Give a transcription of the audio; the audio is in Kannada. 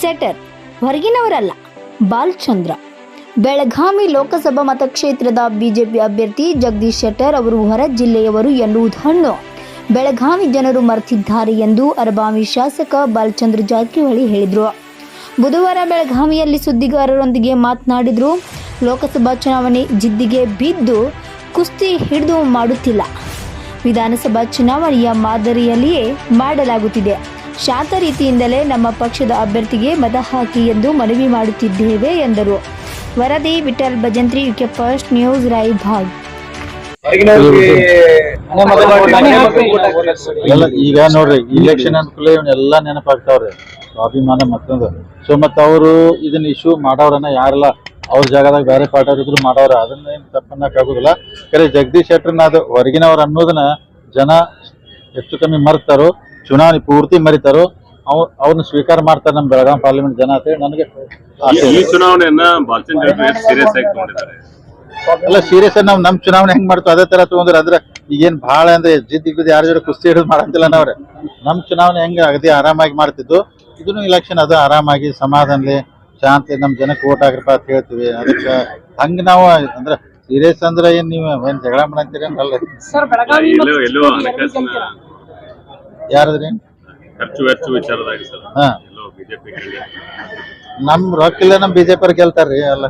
ಸೆಟರ್, ಹೊರಗಿನವರಲ್ಲ, ಬಾಲ್ಚಂದ್ರ. ಬೆಳಗಾವಿ ಲೋಕಸಭಾ ಮತಕ್ಷೇತ್ರದ ಬಿಜೆಪಿ ಅಭ್ಯರ್ಥಿ ಜಗದೀಶ್ ಶೆಟ್ಟರ್ ಅವರು ಹೊರ ಜಿಲ್ಲೆಯವರು ಎನ್ನುವುದನ್ನು ಬೆಳಗಾವಿ ಜನರು ಮರೆತಿದ್ದಾರೆ ಎಂದು ಅರಬಾವಿ ಶಾಸಕ ಬಾಲಚಂದ್ರ ಜಾರಕಿಹೊಳಿ ಹೇಳಿದರು. ಬುಧವಾರ ಬೆಳಗಾವಿಯಲ್ಲಿ ಸುದ್ದಿಗಾರರೊಂದಿಗೆ ಮಾತನಾಡಿದರು, ಲೋಕಸಭಾ ಚುನಾವಣೆ ಜಿದ್ದಿಗೆ ಬಿದ್ದು ಕುಸ್ತಿ ಹಿಡಿದು ಮಾಡುತ್ತಿಲ್ಲ. ವಿಧಾನಸಭಾ ಚುನಾವಣೆಯ ಮಾದರಿಯಲ್ಲಿಯೇ ಮಾಡಲಾಗುತ್ತಿದೆ. ಶಾಂತ ರೀತಿಯಿಂದಲೇ ನಮ್ಮ ಪಕ್ಷದ ಅಭ್ಯರ್ಥಿಗೆ ಮತ ಹಾಕಿ ಎಂದು ಮನವಿ ಮಾಡುತ್ತಿದ್ದೇವೆ ಎಂದರು. ವರದಿ Vittal Bhajantri UK first news Raybag. ಎಲ್ಲ ಈಗ ನೋಡ್ರಿ ಇಲೆಕ್ಷನ್ ಅನ್ಕೂಲ ಇವನ್ನೆಲ್ಲ ನೆನಪಾಗ್ತಾವ್ರಿ. ಸ್ವಾಭಿಮಾನ ಮತ್ತೊಂದು. ಸೊ ಮತ್ತ ಅವರು ಇದನ್ನ ಇಶ್ಯೂ ಮಾಡೋರನ್ನ ಯಾರೆಲ್ಲ ಅವ್ರ ಜಾಗದಾಗ ಬೇರೆ ಪಾಠ ಇದ್ರು ಮಾಡೋರ ಅದನ್ನ ಏನ್ ತಪ್ಪನ್ನಕ್ ಆಗುದಿಲ್ಲ ಕರೆ ಜಗದೀಶ್ ಶೆಟ್ಟರ್ನ ಅದು ಹೊರಗಿನವ್ರು ಅನ್ನೋದನ್ನ ಜನ ಹೆಚ್ಚು ಕಮ್ಮಿ ಮರ್ತಾರೋ ಚುನಾವಣೆ ಪೂರ್ತಿ ಮರಿತಾರೋ ಅವ್ ಅವ್ರನ್ನ ಸ್ವೀಕಾರ ಮಾಡ್ತಾರೆ ನಮ್ಮ ಬೆಳಗಾಂ ಪಾರ್ಲಿಮೆಂಟ್ ಜನ ಅಂತ ಹೇಳಿ ನನಗೆ ಆಸೆ ಈ ಇದೆ. ಚುನಾವಣೆಯನ್ನ ಬಾಲಚಂದ್ರ ಸೀರಿಯಸ್ ಆಗಿ ತಗೊಂಡಿದ್ದಾರೆ. ಅಲ್ಲ ಸೀರಿಯಸ್ ನಮ್ ನಮ್ ಚುನಾವಣೆ ಹೆಂಗ್ ಮಾಡ್ತೋ ಅದೇ ತರ ತಗೊಂಡ್ರೆ ಅದ್ರ ಈಗೇನ್ ಬಹಳ ಅಂದ್ರೆ ಜಿದ್ ಗಿದ್ ಯಾರ ಜೊತೆ ಕುಸ್ತಿ ಹಿಡಿದು ಮಾಡಂತಿಲ್ಲ ನಾವ್ರೆ. ನಮ್ ಚುನಾವಣೆ ಹೆಂಗ್ ಅಗದಿ ಆರಾಮಾಗಿ ಮಾಡ್ತಿದ್ದು ಇದನ್ನು ಇಲೆಕ್ಷನ್ ಅದು ಆರಾಮಾಗಿ ಸಮಾಧಾನಲಿ ಶಾಂತಿ ನಮ್ ಜನಕ್ಕೆ ಓಟ್ ಹಾಕ್ರಪ್ಪ ಅಂತ ಹೇಳ್ತೀವಿ. ಅದಕ್ಕೆ ಹಂಗ ನಾವು ಅಂದ್ರೆ ಸೀರಿಯಸ್ ಅಂದ್ರೆ ಏನ್ ನೀವು ಏನ್ ಜಗಳ ಮಾಡಂತೀರಿ ಅಲ್ಲ. ಸರ್ ಬೆಳಗಾವಿ ಎಲ್ಲೋ ಮತ್ತು ಎಲ್ಲೋ ಚಿಕ್ಕೋಡಿ ಎರಡು ಹಣಕಾಸಿನ ಗೆಲ್ತೀರಾ? ಯಾರದ್ರಿ? ಖರ್ಚು ವೆಚ್ಚ ವಿಚಾರದಾಗ ಸರ್. ಹಾ. ಎಲ್ಲೋ ಬಿಜೆಪಿ ನಮ್ ರೊಕ್ಕ ಇಲ್ಲ ನಮ್ ಬಿಜೆಪಿ ಗೆಲ್ತಾರ್ರಿ ಅಲ್ಲ